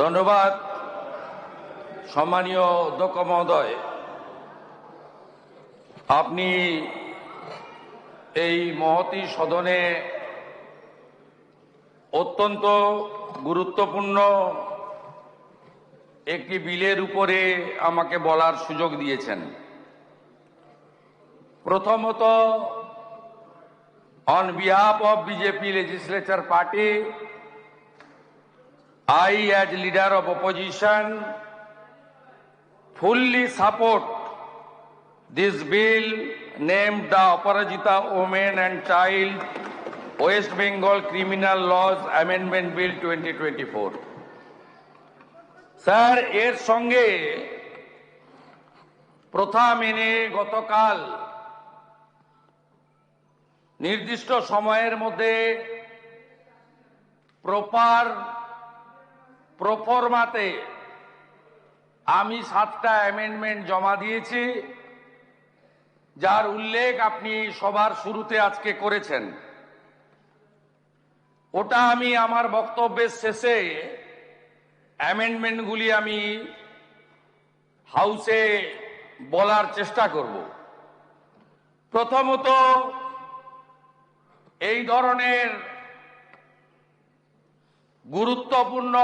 ধন্যবাদ। সম্মানীয় অধ্যক্ষ মহোদয় আপনি এই মহতি সদনে অত্যন্ত গুরুত্বপূর্ণ একটি বিলের উপরে আমাকে বলার সুযোগ দিয়েছেন। প্রথমত on behalf of BJP legislature party, I as leader of opposition fully support this bill named the Aparajita Women and Child West Bengal Criminal Laws Amendment Bill 2024. Sir এর সঙ্গে প্রথা মেনে গতকাল নির্দিষ্ট সময়ের মধ্যে প্রপার প্রফরমাতে আমি সাতটা অ্যামেন্ডমেন্ট জমা দিয়েছি, যার উল্লেখ আপনি সবার শুরুতে আজকে করেছেন। ওটা আমি আমার বক্তব্যের শেষে অ্যামেন্ডমেন্টগুলি আমি হাউসে বলার চেষ্টা করব। প্রথমত, এই ধরনের গুরুত্বপূর্ণ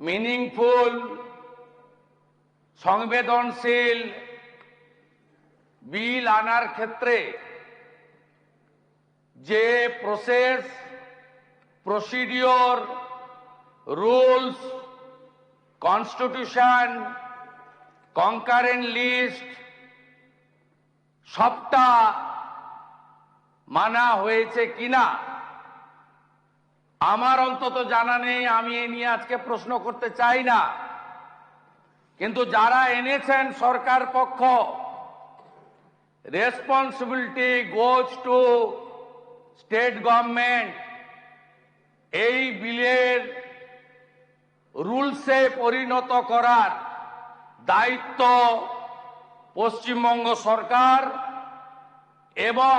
মিনিংফুল সংবেদনশীল, বিল আনার ক্ষেত্রে যে process procedure rules constitution concurrent list সবটা মানা হয়েছে কিনা আমার অন্তত জানা নেই, আমি এ নিয়ে আজকে প্রশ্ন করতে চাই না। কিন্তু যারা এনেছেন সরকার পক্ষ responsibility goes to state government এই বিলের রুলসে পরিণত করার দায়িত্ব পশ্চিমবঙ্গ সরকার এবং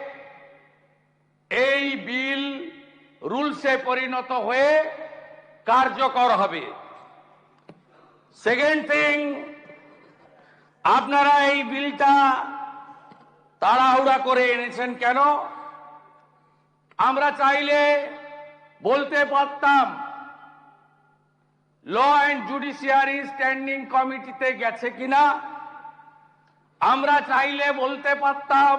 এই বিল রুলসে পরিণত হয়ে কার্যকর হবে। সেকেন্ড থিং আপনারা এই বিলটা তাড়াহুড়া করে এনেছেন কেন? আমরা চাইলে বলতে পারতাম ল অ্যান্ড জুডিশিয়ারি স্ট্যান্ডিং কমিটিতে গেছে কিনা? আমরা চাইলে বলতে পারতাম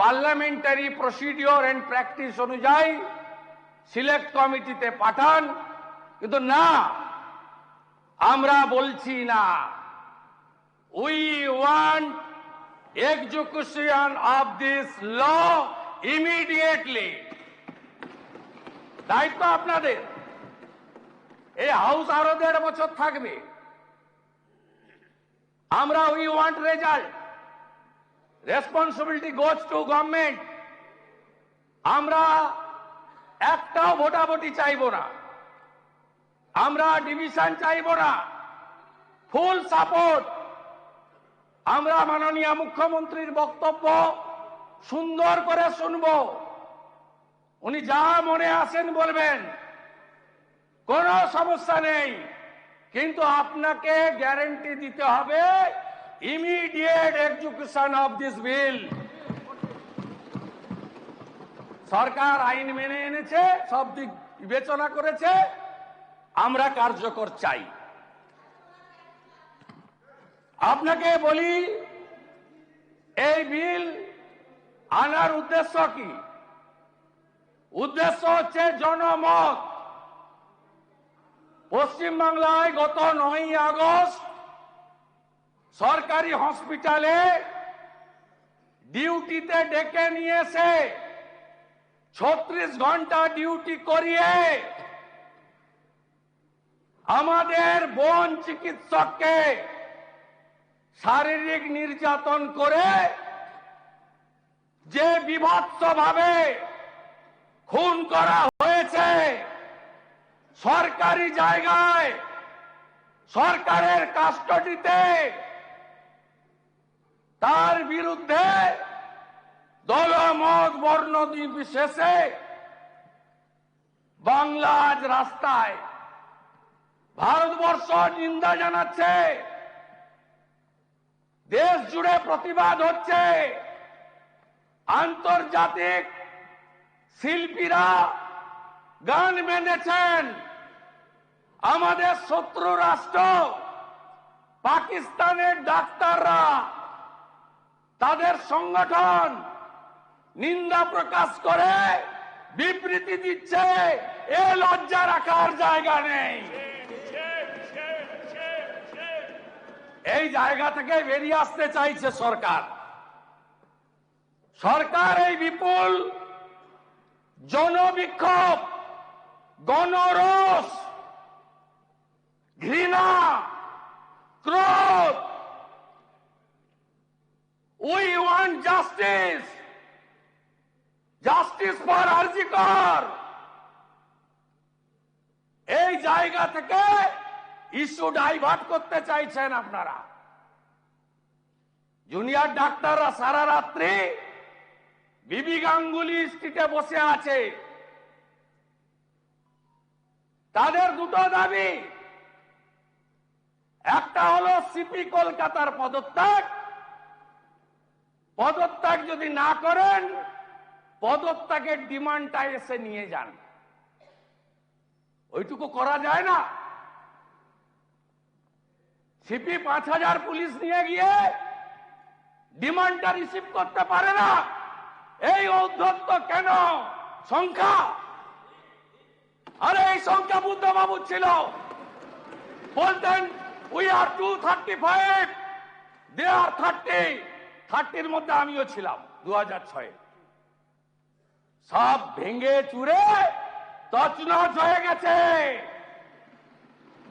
পার্লামেন্টারি প্রসিডিওর অ্যান্ড প্র্যাকটিস অনুযায়ী সিলেক্ট কমিটিতে পাঠান। কিন্তু না, আমরা বলছি না। We want execution of this law immediately দায়িত্ব আপনাদের। এই হাউস আরও দেড় বছর থাকবে। আমরা we want result responsibility goes to government আমরা একটাও ভোটাভুটি চাইব না। আমরা ডিভিশন চাইব না। ফুল সাপোর্ট আমরা মাননীয় মুখ্যমন্ত্রীর বক্তব্য সুন্দর করে শুনব। উনি যা মনে আসেন বলবেন। কোনো সমস্যা নেই। কিন্তু আপনাকে গ্যারেন্টি দিতে হবে immediate execution of this bill সরকার আইন মেনে এনেছে, সব দিক বিবেচনা করেছে। আমরা কার্যকর চাই। আপনাকে বলি, এই বিল আনার উদ্দেশ্য কি? উদ্দেশ্য হচ্ছে জনমত। পশ্চিমবাংলায় গত নয় আগস্ট সরকারি হসপিটালে ডিউটিতে ডেকে নিয়ে এসে ছত্রিশ ঘণ্টা ডিউটি করিয়ে আমাদের বন চিকিৎসককে শারীরিক নির্যাতন করে যে বিভৎস ভাবে খুন করা হয়েছে, সরকারি জায়গায় সরকারের কাস্টডিতে তার বিরুদ্ধে দলমত বর্ণ নির্বিশেষে বাংলা আজ রাস্তায় ভারতবর্ষ নিন্দা জানাচ্ছে। দেশ জুড়ে প্রতিবাদ হচ্ছে। আন্তর্জাতিক শিল্পীরা গান মেনেছেন। আমাদের শত্রু রাষ্ট্র পাকিস্তানের ডাক্তাররা তাদের সংগঠন নিন্দা প্রকাশ করে বিবৃতি দিচ্ছে, এ লজ্জা রাখার জায়গা নেই। এই জায়গা থেকে বেরিয়ে আসতে চাইছে সরকার। সরকার এই বিপুল জনবিক্ষোভ, গণরোষ, ঘৃণা, ক্রোধ we want justice justice for RG Kar এই জায়গা থেকে ইস্যু ডাইভার্ট করতে চাইছেন আপনারা। জুনিয়র ডাক্তাররা সারা রাত্রি বিবি গাঙ্গুলি স্ট্রিটে বসে আছে। তাদের দুটো দাবি। একটা হলো সিপি কলকাতার পদত্যাগ পদত্যাগ যদি না করেন, পদত্যাগের ডিমান্ডটা এসে নিয়ে যান। ওইটুকু করা যায় না। সিপি পাঁচ হাজার পুলিশ নিয়ে গিয়ে ডিমান্ডটা রিসিভ করতে পারে না। এই ঔদ্ধত্য কেন? সংখ্যা? আরে, এই সংখ্যা বুদ্ধবাবু ছিল। বলতেন we are two thirty five they are thirty থার্টির মধ্যে আমিও ছিলাম দু হাজার ছয়ে। সব ভেঙে চুরে তছনছ হয়ে গেছে।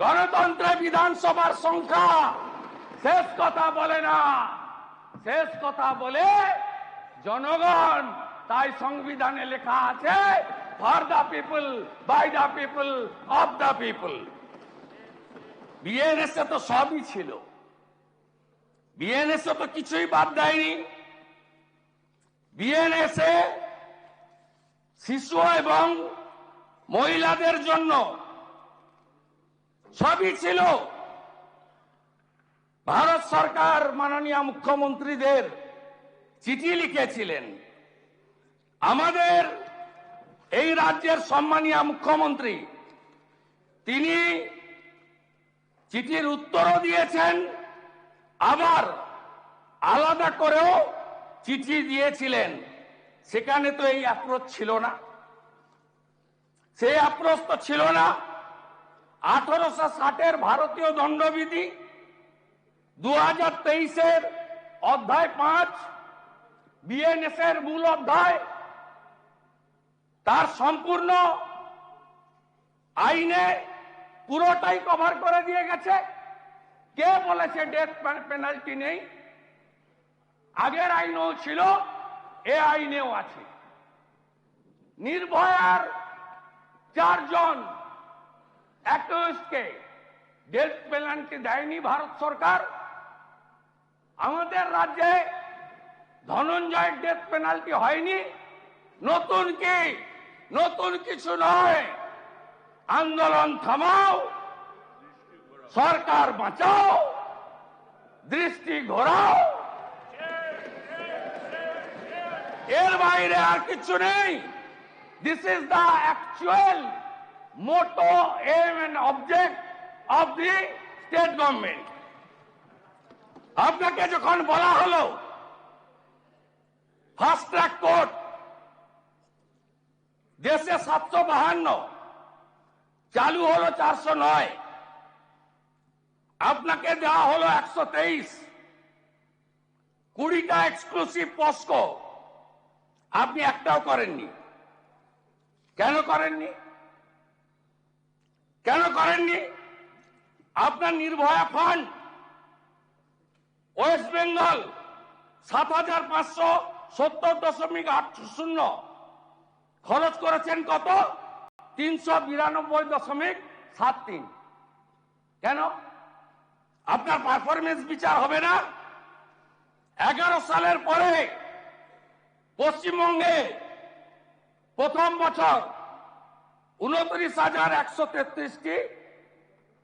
গণতন্ত্রে বিধানসভার সংখ্যা শেষ কথা বলে না। শেষ কথা বলে জনগণ, তাই সংবিধানে লেখা আছে for the people by the people of the people বিএনএসে তো সবই ছিল। বিএনএসে তো কিছুই বাদ দেয়নি। বিএনএসে শিশু এবং মহিলাদের জন্য সবই ছিল। ভারত সরকার মাননীয় মুখ্যমন্ত্রীদের চিঠি লিখেছিলেন। আমাদের এই রাজ্যের সম্মানীয় মুখ্যমন্ত্রী, তিনি চিঠির উত্তরও দিয়েছেন। আবার আলাদা করেও চিঠি দিয়েছিলেন। সেখানে তো এই অ্যাপ্রোচ ছিল না। সেই অ্যাপ্রোচ তো ছিল না। আঠারোশো ষাটের ভারতীয় দণ্ডবিধি দু হাজার তেইশের অধ্যায় পাঁচ বিএনএস এর মূল অধ্যায়, তার সম্পূর্ণ আইনে পুরোটাই কভার করে দিয়ে গেছে। কে বলেছে ডেথ পেনাল্টি নেই? আগের আইনেও ছিল, এ আইনেও আছে। নির্ভয়ার চারজন অ্যাক্টিভিস্টকে ডেথ পেনাল্টি দেয়নি ভারত সরকার। আমাদের রাজ্যে ধনঞ্জয়ের ডেথ পেনাল্টি হয়নি। নতুন কি? নতুন কিছু নয়। আন্দোলন থামাও। সরকার বাঁচাও, দৃষ্টি ঘোরাও। এর বাইরে আর কিছু নেই। This is the actual motto aim and object of the state government আপনাকে যখন বলা হলো ফাস্ট ট্র্যাক কোর্ট দেশে সাতশো বাহান্ন, চালু হলো চারশো নয়। আপনাকে দেওয়া হলো একশো তেইশ। কুড়িটা এক্সক্লুসিভ পস্কো আপনি একটাও করেননি। কেন করেননি? কেন করেননি? আপনার নির্ভয়া ফান্ড ওয়েস্ট বেঙ্গল সাত হাজার পাঁচশো সত্তর দশমিক আট শূন্য। খরচ করেছেন কত? তিনশো বিরানব্বই দশমিক সাত তিন। কেন? আপনার পারফরমেন্স বিচার হবে না। এগারো সালের পরে পশ্চিমবঙ্গে প্রথম বছর উনত্রিশ হাজার একশো তেত্রিশটি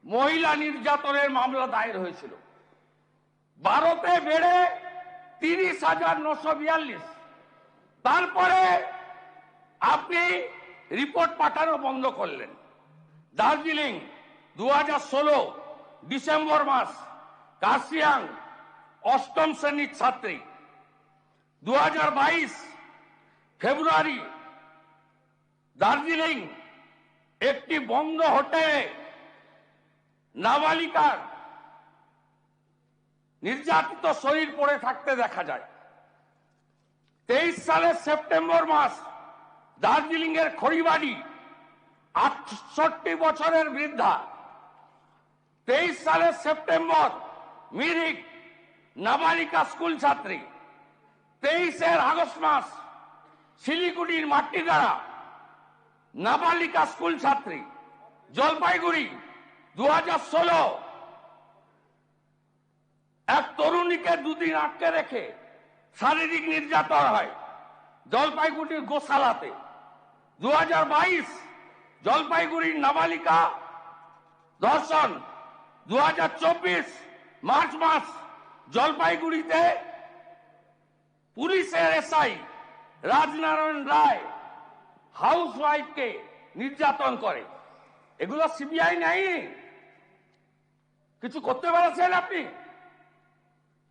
মহিলা নির্যাতনের মামলা দায়ের হয়েছিল। ভারতে বেড়ে তিরিশ হাজার নশো বিয়াল্লিশ। তারপরে আপনি রিপোর্ট পাঠানো বন্ধ করলেন। দার্জিলিং দু হাজার ষোলো ডিসেম্বর মাস কাশিয়াং অষ্টম শ্রেণির ছাত্রী। দু হাজার বাইশ, ফেব্রুয়ারি, দার্জিলিং, একটি বন্ধ হোটেলে নাবালিকার নির্যাতিত শরীর পড়ে থাকতে দেখা যায়। তেইশ সালের সেপ্টেম্বর মাস দার্জিলিং এর খড়িবাড়ি, আটষট্টি বছরের বৃদ্ধা তেইশ সালের সেপ্টেম্বর, মিরিক, নাবালিকা স্কুল ছাত্রী। তেইশের আগস্ট মাস, শিলিগুড়ির মাটিগাড়া, নাবালিকা স্কুল ছাত্রী। জলপাইগুড়ি দু এক তরুণীকে দুদিন আটকে রেখে শারীরিক নির্যাতন হয় জলপাইগুড়ির গোশালাতে। দু হাজার বাইশ, জলপাইগুড়ির নাবালিকা ধর্ষণ। দু হাজার চব্বিশ মার্চ মাস জলপাইগুড়িতে পুলিশের এসআই রাজনারায়ণ রায় হাউস ওয়াইফকে নির্যাতন করে। এগুলো সিবিআই নাই। কিছু করতে পারছেন আপনি?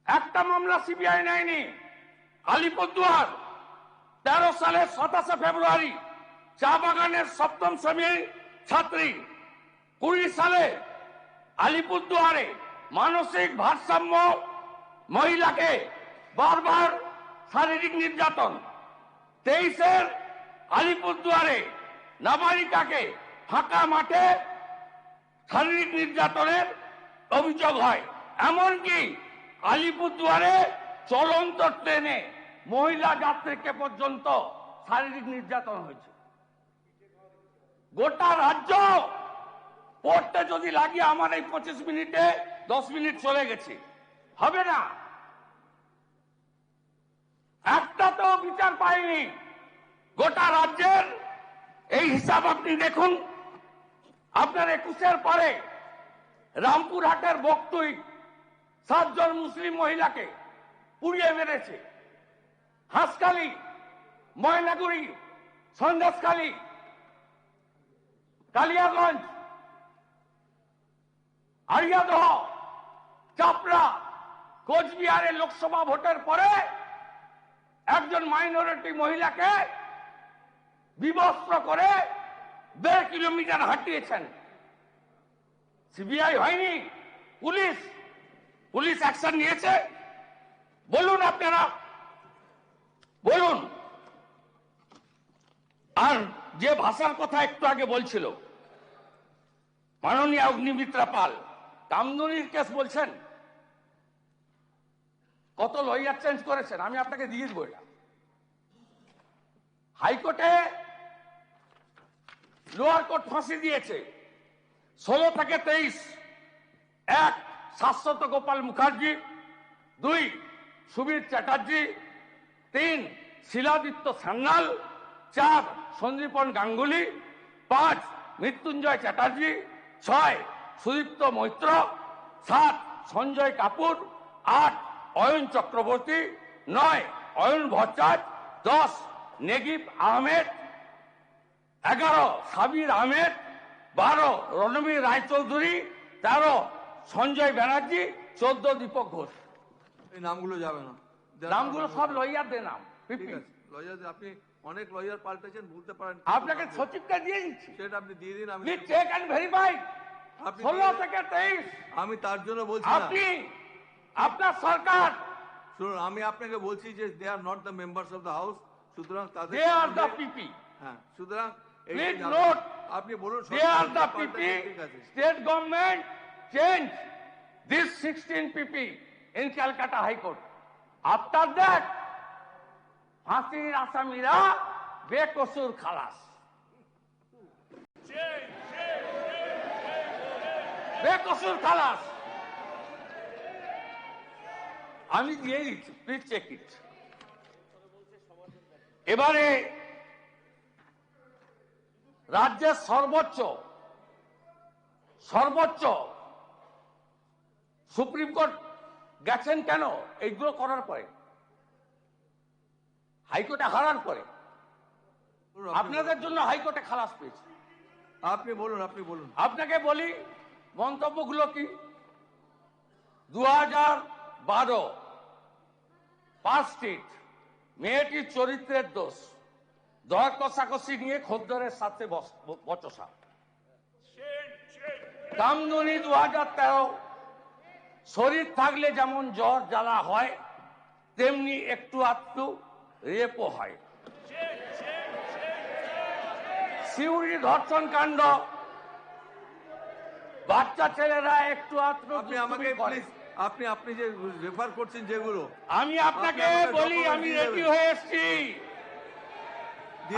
একটা মামলা সিবিআই নেয়নি। আলিপুরদুয়ার, তেরো সালের সাতাশে ফেব্রুয়ারি চা বাগানের সপ্তম শ্রেণির ছাত্রী কুড়ি সালে আলিপুরদুয়ারে মানসিক ভারসাম্য মহিলাকে বারবার শারীরিক নির্যাতন। তেইশের আলিপুরদুয়ারে নাবালিকাকে ফাঁকা মাঠে শারীরিক নির্যাতনের অভিযোগ হয়। এমনকি আলিপুরদুয়ারে চলন্ত ট্রেনে মহিলা যাত্রীকে পর্যন্ত শারীরিক নির্যাতন হয়েছে। গোটা রাজ্য পড়তে যদি লাগিয়ে আমার এই পঁচিশ মিনিটে দশ মিনিট চলে গেছে, হবে না। একটা তো বিচার পাইনি, গোটা রাজ্যের এই হিসাব আপনি দেখুন। আপনার একুশের পরে রামপুরহাটের বক্তুই সাতজন মুসলিম মহিলাকে পুড়িয়ে মেরেছে। হাঁসখালি, ময়নাগুড়ি, সন্দেশখালী, কালিয়াগঞ্জ আরিয়াদহ চাপড়া, কোচবিহারে লোকসভা ভোটের পরে একজন মাইনরিটি মহিলাকে বিবস্ত্র করে দেড় কিলোমিটার হাঁটিয়েছেন। সিবিআই হয়নি, পুলিশ পুলিশ অ্যাকশন নিয়েছে। বলুন আপনারা, বলুন। আর যে ভাষার কথা একটু আগে বলছিল, মাননীয় অগ্নিমিত্রা পাল কামদুনির কেস বলছেন? কত লয়ার চেঞ্জ করেছেন? আমি আপনাকে দিয়ে দিব এটা। হাইকোর্টে লোয়ার কোর্ট ফাঁসি দিয়েছে। ষোলো থেকে তেইশ। এক, শাশ্বত গোপাল মুখার্জি। দুই, সুবীর চ্যাটার্জি। তিন, শিলাদিত্য সান্যাল। চার, সঞ্জীবন গাঙ্গুলি। পাঁচ, মৃত্যুঞ্জয় চ্যাটার্জি। ছয় সুদীপ্ত মৈত্র সাত সঞ্জয় কাপুর আট অয়ন চক্রবর্তী নয় অয়ন ভট্টাচ দশ নেগিব আহমেদ এগারো সাবির আহমেদ বারো রণবীর রায়চৌধুরী তেরো সঞ্জয় ব্যানার্জি চোদ্দ দীপক ঘোষ। এই নামগুলো যাবে না। নামগুলো সব লয়ারদের নাম ঠিক আছে লয়ার আপনি অনেক লয়ার পাল্টেছেন ভুলতে পারেন আপনাকে সচিবটা দিয়ে দিচ্ছি। সেটা আপনি দিয়ে দিন আমি চেক অ্যান্ড ভেরিফাই ষোলো থেকে তেইশ। আমি তার জন্য বলছি আপনি আপনার সরকার। শুনুন আমি আপনাকে বলছি যে they are not the members of the house সুতরাং তাদের দে আর দ্য পিপি হ্যাঁ সুতরাং জানতে- note, আপনি বলুন they are the PP state government change this 16 pp in Calcutta High Court. After that, ফাঁসির আসামিরা বেকসুর খালাস। বেকসুর খালাস। আমি দিয়ে দিচ্ছি প্লিজ চেক ইট এবারে রাজ্যের সর্বোচ্চ সর্বোচ্চ সুপ্রিম কোর্ট গেছেন কেন? এইগুলো করার পরে। হাইকোর্টে হারার পরে। আপনাদের জন্য হাইকোর্টে খালাস পেয়েছে। আপনি বলুন আপনি বলুন। আপনাকে বলি মন্তব্যগুলো কি? দু হাজার বারো, পাঁচ স্ট্রিট মেয়েটির চরিত্রের দোষ। দর কষাকষি নিয়ে খদ্দরের সাথে বচসা। কামদুনি দু হাজার তেরো, শরীর থাকলে যেমন জ্বর জ্বালা হয়, তেমনি একটু আধটু রেপও হয়। সিউড়ি ধর্ষণ কাণ্ড বাচ্চা ছেলেরা একটু আপনি আমাকে প্লিজ আপনি আপনি যে রেফার করছেন যেগুলো আমি আপনাকে বলি আমি রেডি হয়ে এসেছি।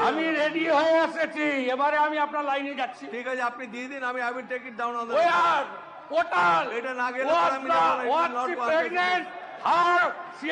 আমি রেডি হয়ে এসেছি। এবারে আমি আপনার লাইনে যাচ্ছি। ঠিক আছে আপনি দিয়ে দিন আমি I will take it down on Where? Portal. এটা না গেলে আমি it will was not she